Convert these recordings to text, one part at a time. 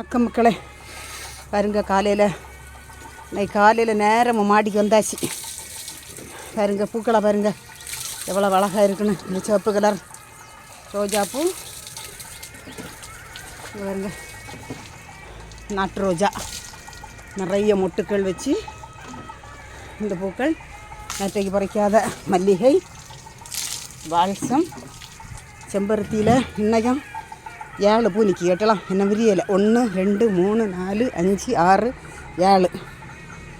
வணக்கம் மக்களே. பாருங்க காலையில் இன்னைக்கு காலையில் நேரம் மாடிக்கு வந்தாச்சு. பாருங்க பூக்களை பாருங்க. எவ்வளோ அழகாக இருக்குன்னு. இந்த சிவப்பு கலர் ரோஜா பூ. பாருங்க. நாட்டு ரோஜா. நிறைய மொட்டுக்கள் வச்சு இந்த பூக்கள் நேற்றைக்கு பறிக்காத மல்லிகை வால்சம் செம்பருத்தியில் இன்னைக்கும் ஏழு பூ நிற்கி கேட்டலாம் என்ன விரியலை ஒன்று ரெண்டு மூணு நாலு அஞ்சு ஆறு ஏழு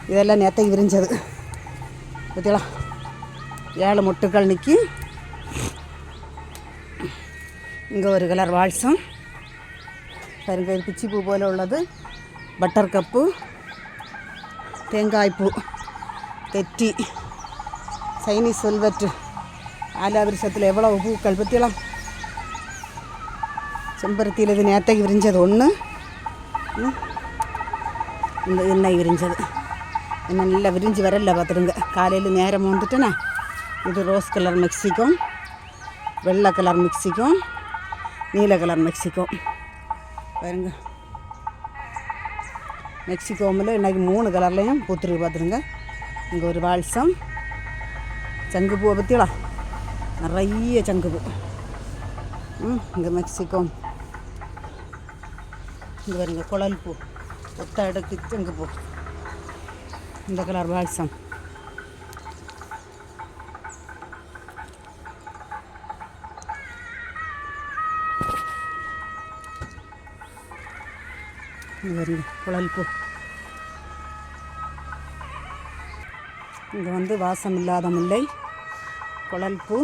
இதெல்லாம் நேற்றைக்கு விரிஞ்சது பார்த்தீங்களா ஏழு மொட்டுக்கள் நிற்கி இங்கே ஒரு கலர் வால்சம் பாருங்க இது பிச்சி பூ போல உள்ளது பட்டர் கப்பு தேங்காய்ப்பூ தெற்றி சைனீஸ் வெல்வெட்டு ஆலாவிருஷத்தில் எவ்வளோ பூக்கள் பற்றியலாம் செம்பருத்தியில் இது நேத்தைக்கு விரிஞ்சது ஒன்று இந்த எண்ணெய் விரிஞ்சது. என்ன நல்லா விரிஞ்சு வரல பார்த்துருங்க காலையில் நேரம் வந்துட்டேனா இது ரோஸ் கலர் மெக்சிகம் வெள்ளை கலர் மெக்சிகம் நீல கலர் மெக்சிகம் பாருங்க. மெக்சிகோமில் இன்னைக்கு மூணு கலர்லேயும் பூத்துருக்கு பார்த்துருங்க இங்கே ஒரு வால்சம். சங்குப்பூவை பற்றியலாம் நிறைய சங்குப்பூ ம் இங்கே மெக்சிகோ இங்கே பாருங்க குழல் பூ. ஒத்த அடுக்கு சங்குப்பூ இந்த கலர் பால்சம் இங்கே பாருங்க குழல் பூ. இங்கே வந்து வாசம் இல்லாத முல்லை குழல் பூ.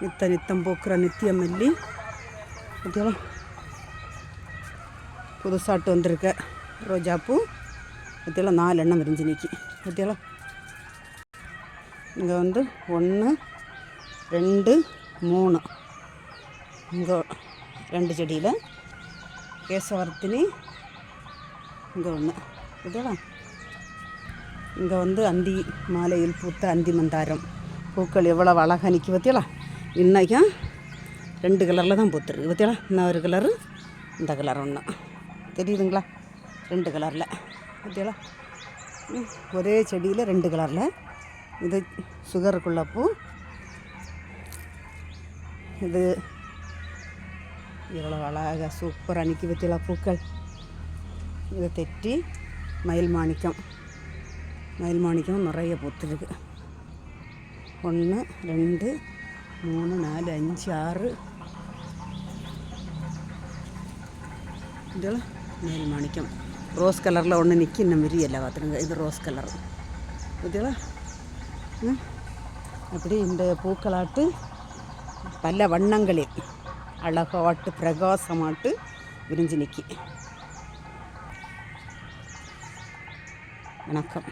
நித்த நித்தம் பூக்கிற நித்திய மல்லி ஓகேவா புதுசாட்டு வந்திருக்க. ரோஜாப்பூ. பற்றியெல்லாம் நாலு எண்ணம் விரிஞ்சு நிற்கி பற்றியெல்லாம் இங்கே வந்து ஒன்று ரெண்டு மூணு. இங்கே ரெண்டு செடியில் கேசவர்த்தினி. இங்கே ஒன்று ஓகேவா இங்கே வந்து அந்தி மாலையில் பூத்த அந்தி மந்தாரம். பூக்கள் எவ்வளோ அழகாக நிற்கி பற்றியலாம் இன்றைக்கும் ரெண்டு கலரில் தான் பூத்துருக்கு பற்றியலாம் இன்னும் ஒரு கலரு இந்த கலர் ஒன்று தெரியுதுங்களா? ரெண்டு கலரில். பற்றியலாம் ஒரே செடியில் ரெண்டு கலரில். இது சுகருக்குள்ள பூ. இது இவ்வளோ அழகாக சூப்பராக நிற்கி பற்றியலாம் பூக்கள். இதை தெட்டி மயில் மாணிக்கம். மயில் மாணிக்கம் நிறைய பூத்துருக்கு. ஒன்று ரெண்டு மூணு நாலு அஞ்சு ஆறு இதெல்லாம் மயில் மாணிக்கம் ரோஸ் கலரில் ஒன்று நிற்கி இன்னும் விரியല്ല பார்த்துருங்க இது ரோஸ் கலர் இதெல்லாம் அப்படி இந்த பூக்களாட்டு பல வண்ணங்களில் அழகாட்டு பிரகாசமாட்டு விரிஞ்சு நிற்கி வணக்கம்